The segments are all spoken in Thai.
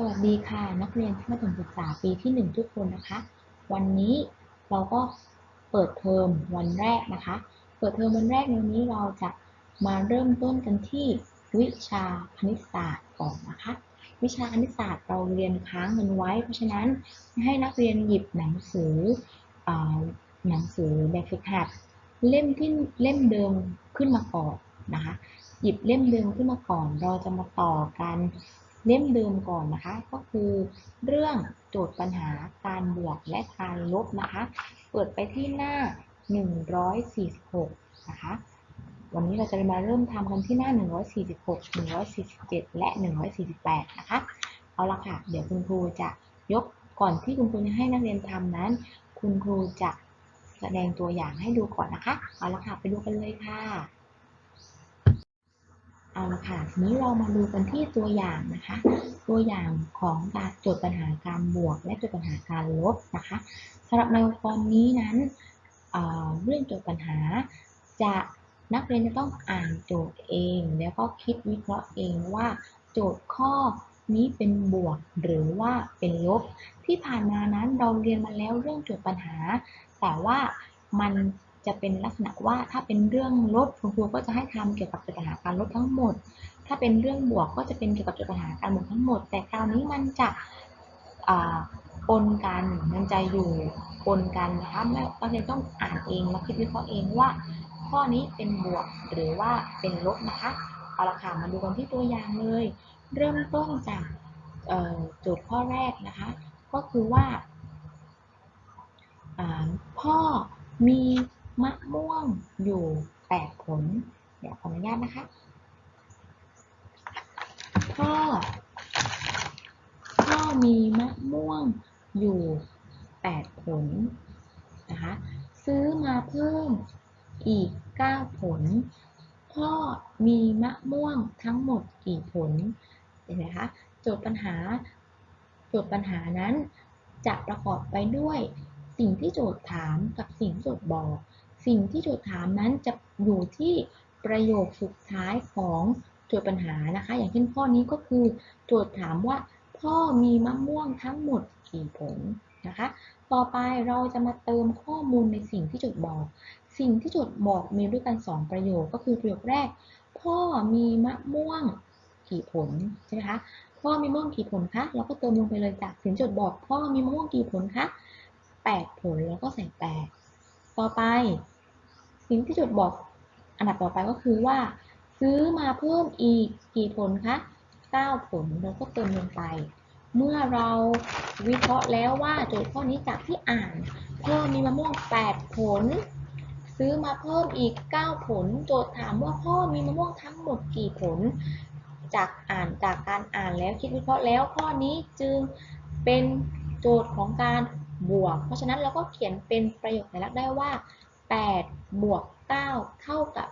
สวัสดีค่ะ นักเรียนชั้นประถมศึกษาปีที่ 1 ทุกคนนะคะ วันนี้เราก็เปิดเทอมวันแรกนะคะ เปิดเทอมวันแรกในวันนี้เราจะมาเริ่มต้นกันที่วิชาคณิตศาสตร์ก่อนนะคะ วิชาคณิตศาสตร์เราเรียนค้างกันไว้ เพราะฉะนั้นให้นักเรียนหยิบหนังสืออหนังสือแบบฝึกหัดเล่มที่เล่มเดิมขึ้นมาก่อนนะคะ หยิบเล่มเดิมขึ้นมาก่อน เราจะมาต่อกัน เล่มเดิมก่อนนะคะ ก็คือเรื่องโจทย์ปัญหาการบวกและการลบนะคะ เปิดไปที่หน้า 146 นะคะ วันนี้เราจะมาเริ่มทำกันที่หน้า 146 147 และ 148 นะคะ เอาละค่ะ เดี๋ยวคุณครูจะยกก่อนที่คุณครูจะให้นักเรียนทำนั้น คุณครูจะแสดงตัวอย่างให้ดูก่อนนะคะ เอาละค่ะ ไปดูกันเลยค่ะ เอาละค่ะทีนี้เรามาดูกันที่ตัวอย่างนะคะ ตัวอย่างของการโจทย์ปัญหาการบวก และโจทย์ปัญหาการลบนะคะสำหรับในตอนนี้นั้นเเรื่องโจทย์ปัญหาจะนักเรียนจะต้องอ่านโจทย์เอง แล้วก็คิดวิเคราะห์เองว่า โจทย์ข้อนี้เป็นบวกหรือว่าเป็นลบ ที่ผ่านมานั้นเราเรียนมาแล้วเรื่องโจทย์ปัญหา แต่ว่ามัน จะเป็นลักษณะว่าถ้าเป็นเรื่องลบคุณครูก็จะให้ทำเกี่ยวกับจทย์ปัญหาการลบทั้งหมด ถ้าเป็นเรื่องบวกก็จะเป็นเกี่ยวกับจทย์ปัญหาการบวกทั้งหมด แต่คราวนี้มันจะอ่าปนกันมันจะอยู่ปนกันนะคะแม่กเรียต้องอ่านเองแล้วคิดวิเคราะห์เองว่า ข้อนี้เป็นบวกหรือว่าเป็นลบนะคะเอาละค่ะมาดูกันที่ตัวอย่างเลย เริ่มต้นจากโจทย์ข้อแรกนะคะ ก็คือว่าพ่อมี มะม่วงอยู่8ผล เดี๋ยวขออนุญาตนะคะ พ่อ พ่อมีมะม่วงอยู่8ผลนะคะซื้อมาเพิ่มอีก9ผล พ่อมีมะม่วงทั้งหมดกี่ผลเห็นไหมคะโจทย์ปัญหาโจทย์ปัญหานั้นจะประกอบไปด้วยสิ่งที่โจทย์ถามกับสิ่งที่โจทย์บอก สิ่งที่โจทย์ถามนั้นจะอยู่ที่ประโยคสุดท้ายของโจทย์ปัญหานะคะ อย่างเช่นข้อนี้ก็คือโจทย์ถามว่า พ่อมีมะม่วงทั้งหมดกี่ผลนะคะ ต่อไปเราจะมาเติมข้อมูลในสิ่งที่โจทย์บอก สิ่งที่โจทย์บอกมีด้วยกัน 2 ประโยคก็คือประโยคแรก พ่อมีมะม่วงกี่ผลใช่ไหมคะพ่อมีมะม่วงกี่ผลคะเราก็เติมลงไปเลยจากสิ่งโจทย์บอก พ่อมีมะม่วงกี่ผลคะ8ผลแล้วก็ใส่8 ต่อไป สิ่งที่โจทย์บอกอันดับต่อไปก็คือว่า ซื้อมาเพิ่มอีกกี่ผลคะ9ผลเราก็เติมลงไป เมื่อเราวิเคราะห์แล้วว่าโจทย์ข้อนี้จากที่อ่านพ่อมีมะม่วง 8 ผล ซื้อมาเพิ่มอีก 9 ผล โจทย์ถามว่าพ่อมีมะม่วงทั้งหมดกี่ผล จากอ่านจากการอ่านแล้วคิดวิเคราะห์แล้วข้อนี้จึงเป็นโจทย์ของการ บวก เพราะฉะนั้นเราก็เขียนเป็นประโยคสัญลักษณ์ได้ว่า 8 บวก 9 เท่ากับ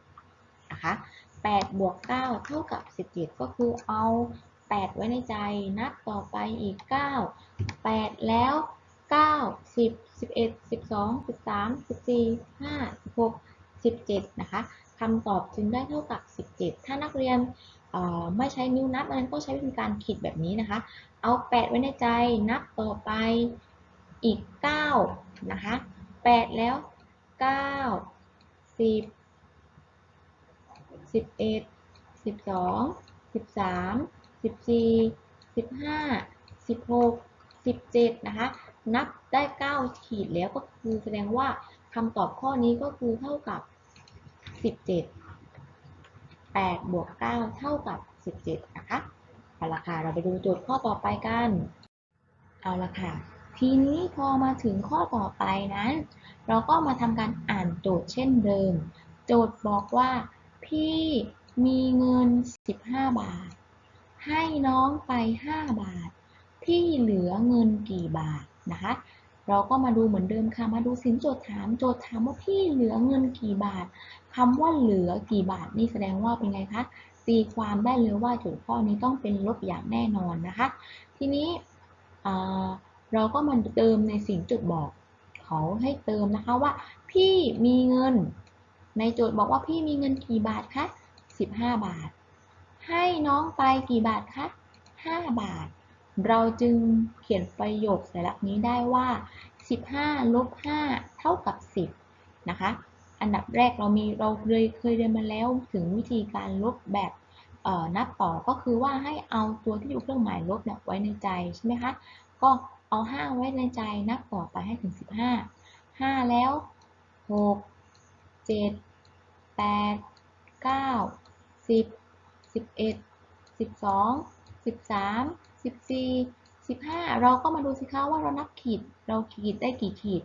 17 นะคะ 8 บวก 9 เท่ากับ 17 ก็คือเอา 8 ไว้ในใจ นับต่อไปอีก 9 8 แล้ว 9 10 11 12 13 14 5 16 17 นะคะคำตอบจึงได้เท่ากับ 17 ถ้านักเรียนไม่ใช้นิ้วนับนั้นก็ใช้วิธีการขีดแบบนี้นะคะ เอา 8 ไว้ในใจ นับต่อไป อีก 9 นะคะ 8 แล้ว 9 10 11 12 13 14 15 16 17 นะคะ นับได้ 9 ขีดแล้วก็คือแสดงว่าคำตอบข้อนี้ก็คือเท่ากับ 17 8 บวก 9 เท่ากับ 17 นะคะ เอาละค่ะ เราไปดูโจทย์ข้อต่อไปกัน เอาละค่ะ ทีนี้พอมาถึงข้อต่อไปนั้น เราก็มาทำการอ่านโจทย์เช่นเดิม โจทย์บอกว่า พี่มีเงิน 15 บาท ให้น้องไป 5 บาท พี่เหลือเงินกี่บาทนะคะ เราก็มาดูเหมือนเดิมค่ะ มาดูสินโจทย์ถาม โจทย์ถามว่าพี่เหลือเงินกี่บาทคำว่าเหลือกี่บาทนี่แสดงว่าเป็นไงคะ ตีความได้เลยว่าโจทย์ข้อนี้ต้องเป็นลบอย่างแน่นอนนะคะ ทีนี้อ่า เราก็มาเติมในสิ่งจุดบอก เขาให้เติมนะคะว่า พี่มีเงิน ในโจทย์บอกว่าพี่มีเงินกี่บาทคะ15 บาท ให้น้องไปกี่บาทคะ5 บาท เราจึงเขียนประโยคสัญลักษณ์นี้ได้ว่า 15ลบ5เท่ากับ 10 นะคะ อันดับแรกเรามีเราเลยเคยเรียนมาแล้วถึงวิธีการลบแบบนับต่อก็คือว่าให้เอาตัวที่อยู่เครื่องหมายลบเนี่ยไว้ในใจใช่ไหมคะ ก็ เอา5ไว้ในใจนับต่อไปให้ถึง15 5แล้ว6 7 8 9 10 11 12 13 14 15เราก็มาดูสิคะว่าเรานับขีดเราขีดได้กี่ขีด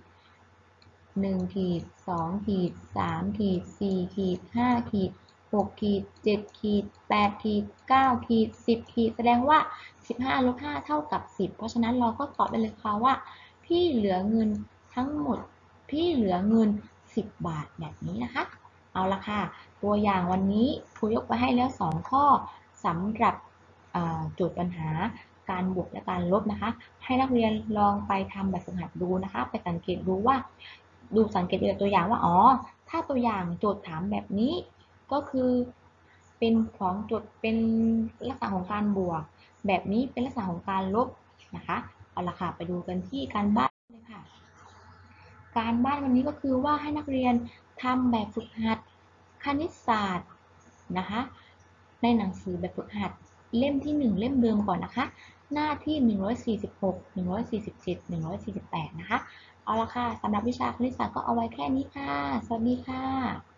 1ขีด2ขีด3ขีด4ขีด5ขีด6ขีด7ขีด8ขีด9ขีด10ขีด แสดงว่า 15ลบ5เท่ากับ 10 เพราะฉะนั้นเราก็ตอบได้เลยค่ะว่า พี่เหลือเงินทั้งหมด พี่เหลือเงิน 10 บาทแบบนี้นะคะ เอาละค่ะ ตัวอย่างวันนี้ครูยกไว้ให้แล้ว 2 ข้อสำหรับโจทย์ปัญหาการบวกและการลบนะคะ ให้นักเรียนลองไปทำแบบฝึกหัดดูนะคะ ไปสังเกตดูว่า ดูสังเกตดูจากตัวอย่างว่า อ๋อ ถ้าตัวอย่างโจทย์ถามแบบนี้ ก็คือเป็นของโจทย์เป็นลักษณะของการบวก แบบนี้เป็นลักษณะของการลบนะคะเอาละค่ะไปดูกันที่การบ้านเลยค่ะ การบ้านวันนี้ก็คือว่าให้นักเรียนทำแบบฝึกหัดคณิตศาสตร์นะคะในหนังสือแบบฝึกหัดเล่มที่ 1 เล่มเดิมก่อนนะคะ หน้าที่ 146 147 148 นะคะ เอาละค่ะสำหรับวิชาคณิตศาสตร์ก็เอาไว้แค่นี้ค่ะ สวัสดีค่ะ